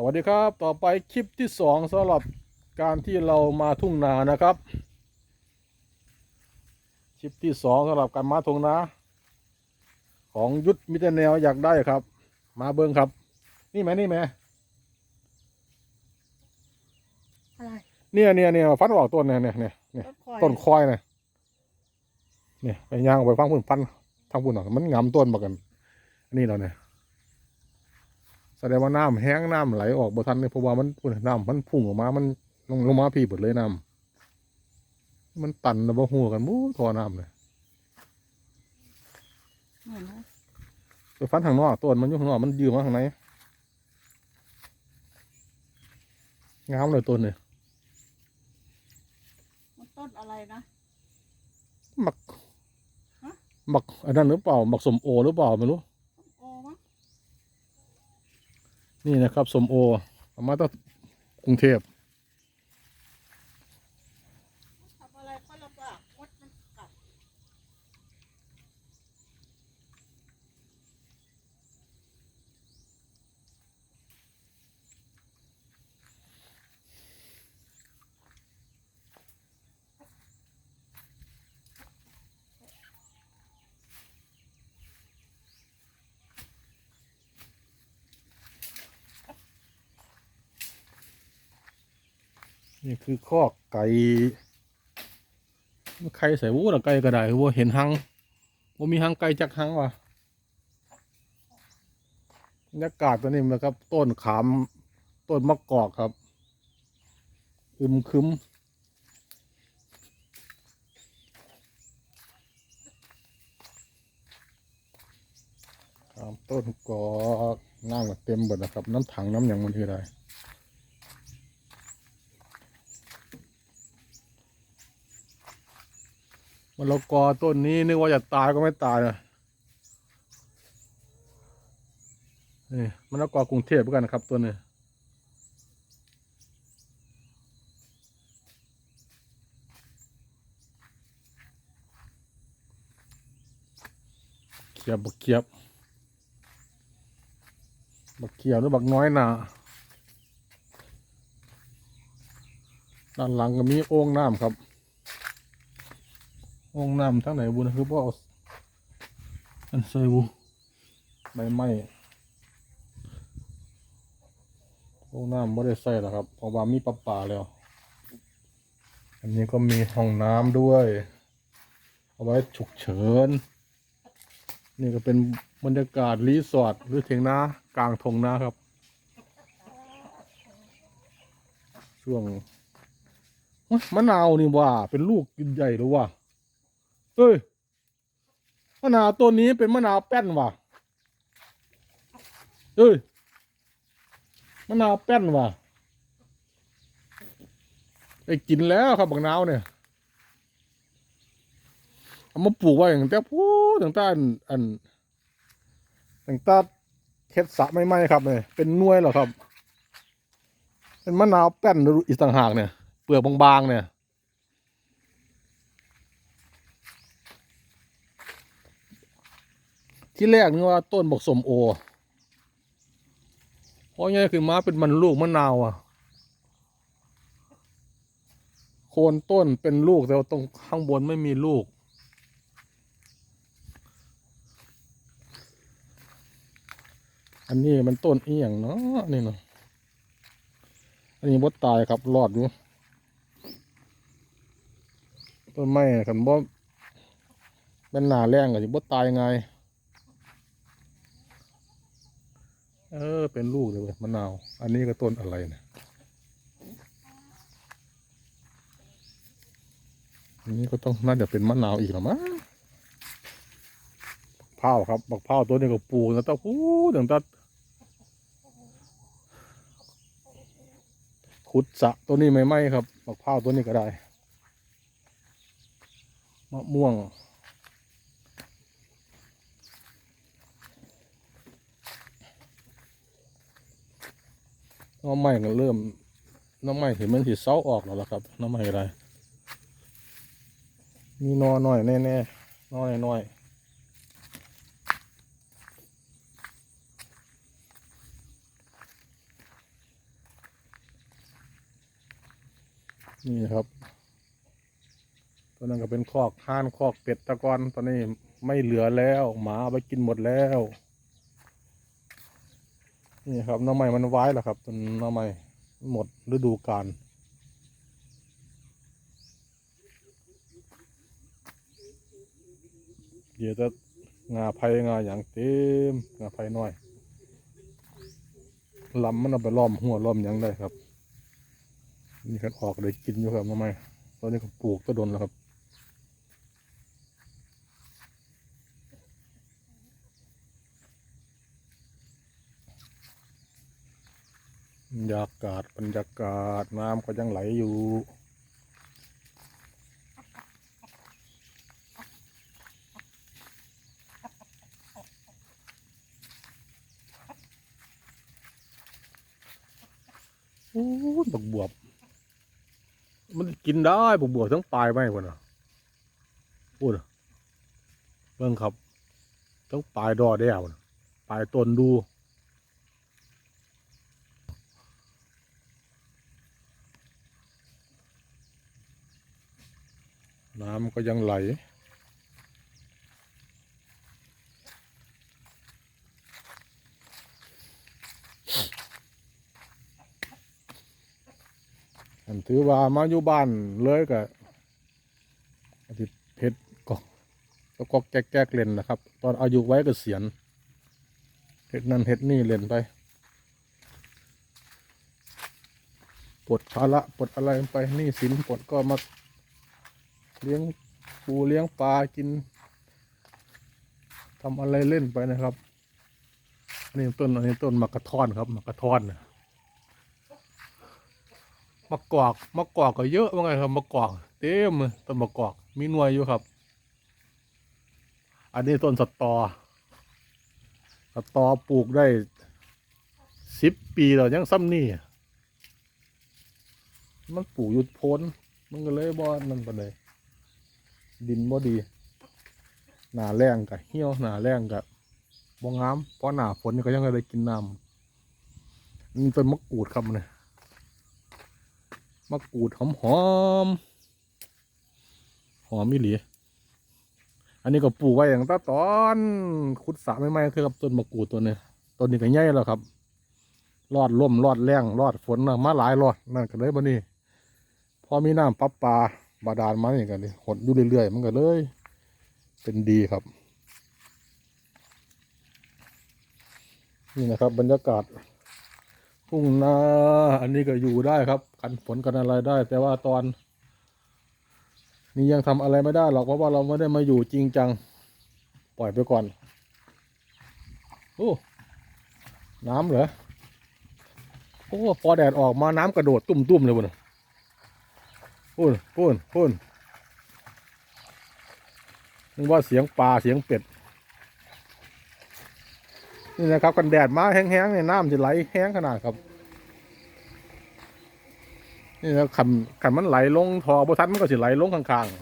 สวัสดีครับ ต่อไปคลิปที่สองสำหรับการที่เรามาทุ่งนานะครับ คลิปที่สองสำหรับการมาทุ่งนา ของยุทธมิตรแนวอยากได้ครับ มาเบิ้งครับ นี่ไหมนี่ไหมอะไรเนี่ยเนี่ยเนี่ยฟันออกต้นเนี่ยเนี่ยเนี่ยเนี่ยต้นคอยต้นคอยเนี่ยเนี่ยไปย่างไปฟังพุ่นพันทางพุ่นหน่อยมันงำต้นมากัน อันนี้เราเนี่ย แสดงว่าน้ำแห้งน้ำไหลออกบ่ทันเลยเพราะว่ามันพุ่นน้ำมันพุ่งออกมา มันลงลงมาพี่เบิดเลยน้ำมันตันแล้วบ่หัวกันมู้ทอน้ำเลยเหมือนนะไปฟันทางนอกต้นมันอยู่ข้างนอกมันยืมมาข้างในงามเลยต้นเนี่ยมันต้นอะไรนะหมักฮะหมักอันนั้นหรือเปล่าหมักสมโอหรือเปล่าไม่รู้ โอ้มั้ง นี่นะครับสมโอเอามาจากกรุงเทพ ทำอะไรก็ลำบากมดมันกัด นี่คือคอกไก่ใครใส่วู้ละไก่ก็ได้คือว่าเห็นหังว่ามีหังไก่จักหังวะบรรยากาศตัวนี้นะครับ ต้นขาม ต้นมะกอกครับ อึมครึมขามต้นกอกน้ำก็เต็มหมดนะครับ น้ำถังน้ำอย่างมันคืออะไร มะละกอต้นนี้นึกว่าจะตายก็ไม่ตายนะนี่มะละกอกรุงเทพเหมือนกันนะครับตัวนี้เขียบบักเขียบบักเขียบหรือบักน้อยหนาด้านหลังก็มีโอ่งน้ำครับ ห้องน้ำทั้งไหนบุญคือพ่เอาอันใส่บุใบไม้ห้องน้ำไม่ได้ใส่หรอกครับเพราะว่ามีปลาป่าแล้ว อันนี้ก็มีห้องน้ำด้วย เอาไว้ฉุกเฉิน นี่ก็เป็นบรรยากาศรีสอร์ทหรือเถียงนากลางทงนาครับ ช่วงโอ๊ยมะนาวนี่ว่า เป็นลูกกินใหญ่หรือว่า เอ้ยมะนาวต้นนี้เป็นมะนาวแป้นว่ะเอ้ยมะนาวแป้นว่ะได้กินแล้วครับบักนาวเนี่ยเอามาปลูกไว้ตั้งแต่พูดตั้งต่อันอันตั้งแต่เฮ็ดสะไม่ไหมครับเนี่ยเป็นน่วยเหรอครับ เป็นมะนาวแป้นอีกต่างหากเนี่ย เปลือกบางๆเนี่ย ที่แรกนึกว่าต้นบอกสมโอเพราะไงคือมาเป็นมันลูกมะนาวอะ โคนต้นเป็นลูกแต่ว่าตรงข้างบนไม่มีลูก อันนี้มันต้นเอียงเนาะนี่เนาะอันนี้บดตายครับรอดอยู่ต้นไม้คันบ่เป็นหนาแรงก็สิบดตายไง เออ เป็นลูกเลยเว้ยมะนาว อันนี้ก็ต้นอะไรเนะอันนี้ก็ต้องน่าจะเป็นมะนาวอีกหรอมั้งบักเผาวครับบักเผาวตัวนี้ก็ปลูกแล้วต้องพูดถึงตัดขุดสะตัวนี้ไม่ไหมครับบักเผาวตัวนี้ก็ได้มะม่วง น้องใหม่ก็เริ่มน้องใหม่เห็นมันสีเซาออกแล้วล่ะครับ น้องใหม่อะไร มีนอหน่อยแน่ๆนอหน่อยนี่ครับ ตอนนั้นก็เป็นคอกห้านคอกเป็ดตะกอนตอนนี้ไม่เหลือแล้ว หมาไปกินหมดแล้ว นี่ครับหน้ำใหม่มันไว้แล้วครับต้นหน้ำใหม่หมดฤดูกาลเดี๋ยวจะงาไผ่งาอย่างเต็มงาไผ่น้อยลำมันเอาไปล้อมหัวล้อมหยังได้ครับ นี่ครับออกเลยกินอยู่ครับน้ำใหม่ตอนนี้ก็ปลูกก็โดนแล้วครับ บรรยากาศบรรยากาศน้ำก็ยังไหลอยู่โอ้บักบวบ มันกินได้บักบวบทั้งปลายไหมวะน่ะพูดน่ะเบิ่งครับ ทั้งปลายดอแด้วน่ะปลายต้นดู น้ำก็ยังไหลอันถือว่ามาอยู่บ้านเลยก็อาทิตเพชรกอกก็กอกแก๊กเล่นนะครับ ตอนอายุไว้ก็เสียนเฮ็ดนั่นเฮ็ดนี่เล่นไปปลดภาระปลดอะไรไปนี่สินปลดก็มา เลี้ยงปูเลี้ยงปลากินทำอะไรเล่นไปนะครับอันนี้ต้นอันนี้ต้นมะกระท้อนครับมะกระท้อนนะมะกอกมะกอกก็เยอะว่าไงครับมะกอกเต็มต้นมะกอกมีหน่วยอยู่ครับ อันนี้ต้นสตอสตอปลูกได้สิบปีแล้วยังซ้ำนี่มันปลูกอยุดพ้นมันก็เลยบ่นั่นปานใดินบ่ดี หนาแรงกับเหี่ยวหนาแรงกับบ่งามเพราะหนาฝนนี่ก็ยังได้กินน้ำนี่เป็นมะกรูดครับเนี่ยมะกรูดหอมหอมหอมอีหลีอันนี้ก็ปลูกไว้อย่างตาตอนขุดสระใหม่ๆคือกับต้นมะกรูดตัวนี้ต้นนี้ก็ใหญ่แล้วครับรอดล่มรอดแรงรอดฝนน่ะมาหลายรอดนั่นก็เลยบ่นี่พอมีน้ำปั๊บปลา บาดาลมาอย่างกันนี่หดอยู่เรื่อยๆมันก็เลย เป็นดีครับ นี่นะครับ บรรยากาศทุ่งนาอันนี้ก็อยู่ได้ครับ กันฝนกันอะไรได้ แต่ว่าตอนนี้ยังทำอะไรไม่ได้หรอกเพราะว่าเราไม่ได้มาอยู่จริงจัง ปล่อยไปก่อนโอ้น้ำเหรอโอ้พอแดดออกมาน้ำกระโดดตุ่มๆเลยบุญ พูนพูนพูนนึกว่าเสียงปลาเสียงเป็ด นี่นะครับ กันแดดมาแห้งๆเนี่ยน้ำจะไหลแห้งขนาดครับ นี่นะขันขันมันไหลลงทอบทันมันก็สิไหลลงข้างๆ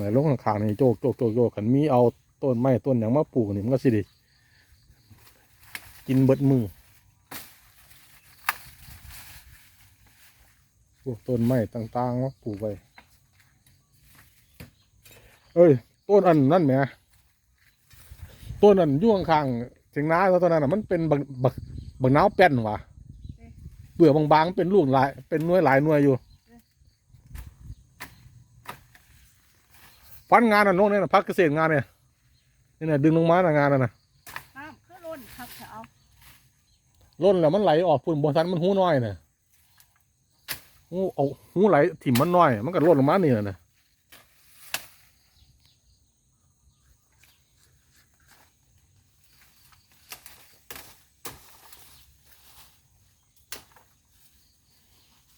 ไหลลงข้างๆนี่โจกโจกโจกโจกขันมีเอาต้นไม้ต้นอย่างมาปลูกนี่มันก็สิดิกินเบิดมือ พวกต้นไม้ต่างๆมาปลูกไว้ เอ้ย ต้นอันนั่นแหมต้นอันอยุ่ข้างๆเถียงนาแล้วต้นนั้นน่ะมันเป็นบักบักบักน้าวแป้นว่ะเปลือกบางๆเป็นลูกหลาย เป็นหน่วยหลายหน่วยอยู่ฟันงานอันโน้นเนี่ยนะพักเกษตรงานเนี่ยนี่เนี่ยดึงลงมาน่ะงานน่ะนะน้ำขึ้นล้นครับจะเอาล้นแล้วมันไหลออกพุ่นบนทันมันหูน้อยน่ะ หูเอาหูไหลถิ่มมันน้อย มันก็ล้นลงมานี่น่ะนะ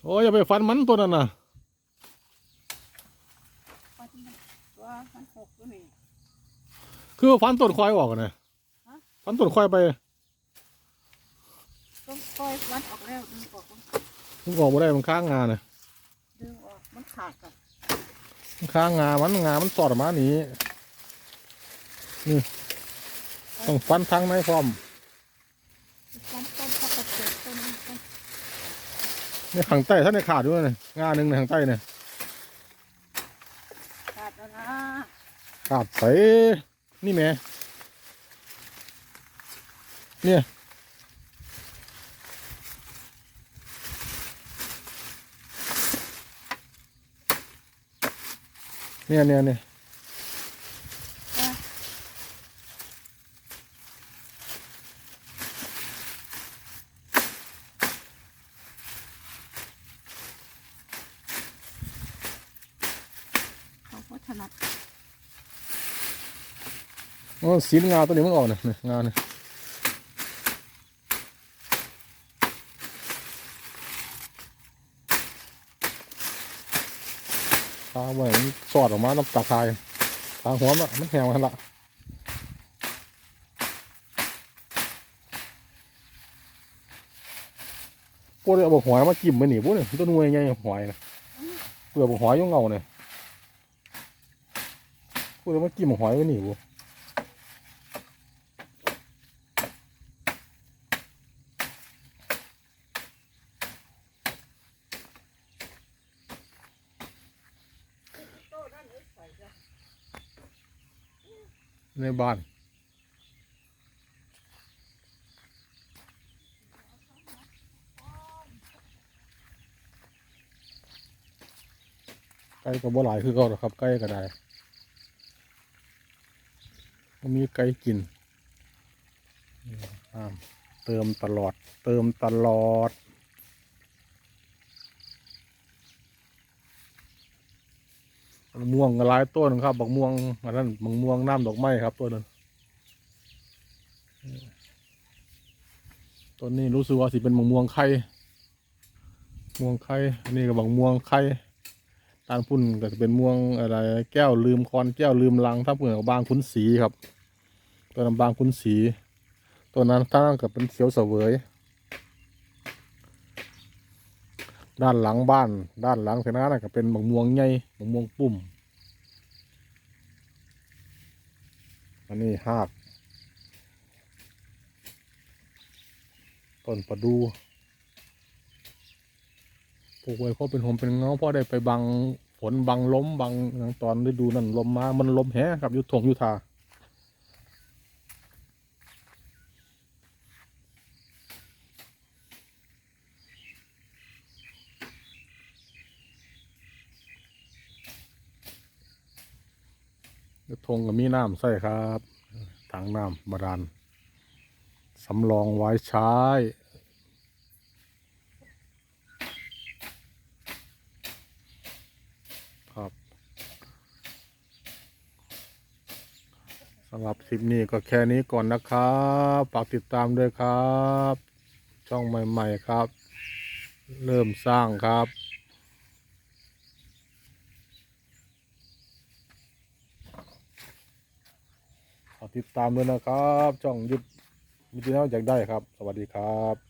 โอ้ยอย่าไปฟันมันตัวนั้นน่ะปฏิว่ามันหกตัวนี่คือฟันต้นควายออกอะนะฮะฟันต้นควายไปต้องปล่อยวันออกแล้วดึงออก มันมันออกมาได้มันค้างงาน่ะดึงออกมันขาดกับมันค้างงามันงามันสอดออกมาหนีนี่ต้องฟันทางในพร้อมฟันต้นสักนี่ข้างใต้ท่านในขาดด้วยนะงาหนึ่งในข้างใต้เนี่ยขาดแล้วนะขาดใสนี่แหม่เนี่ย เนี่ยเนี่ยเนี่ยเขาก็ถนัดอ๋อสีงาตัวนี้มันออกเนี่ยเนี่ยงาเนี่ยตาไว้มันส อดออกมาน้ำตาคายทางหัวมันมันแหงมันละพวกเอาบอกหอยมาจิ้มไปหนิพวกเนี่ยต้นงวยไงหอยนะเปลือกบอกหอยยุ่งเงาเนี่ยพวกเอามาจิ้มหอยไปหนิพวก โต๊ะนั่นเลยใส่จ้ะ ใน บ้านไก่ก็บ่หลายคือเขาหรอกครับไก่ก็ได้ก็มีไก่กินเติมตลอด เติมตลอด บัก ม่วงหลายต้นครับบักม่วงอันนั้นบักม่วงน้ำดอกไม้ครับต้นนั้นต้นนี้รู้สึกว่าสิเป็นบักม่วงไข่ม่วงไข่อันนี้ก็บักม่วงไข่ตานพุ่นก็จะเป็นม่วงอะไรแก้วลืมคอนแก้วลืมลังถ้าเปลือกบางคุ้นสีครับ ตัวนั้นบางคุ้นสี ตัวนั้นถ้ากับเป็นเขียวเสวย ด้านหลังบ้าน ด้านหลังเสนานะก็เป็นบักม่วงใหญ่บักม่วงปุ่ม อันนี้หากต้นประดูปลูกไว้เพราะเป็นหมเป็นเงาเพราะได้ไปบังฝนบังลมบังอย่างตอนฤดูนั่นลมมา มันลมแห้ครับยุทงยุทา ทงก็มีน้ำใส่ครับถังน้ำบาดาลสำรองไว้ใช้ครับสำหรับคลิปนี้ก็แค่นี้ก่อนนะครับฝากติดตามด้วยครับ ช่องใหม่ ๆ ครับ เริ่มสร้างครับฝาก ติดตามด้วยนะครับ ช่องยุดมิจินาอยากได้ครับ สวัสดีครับ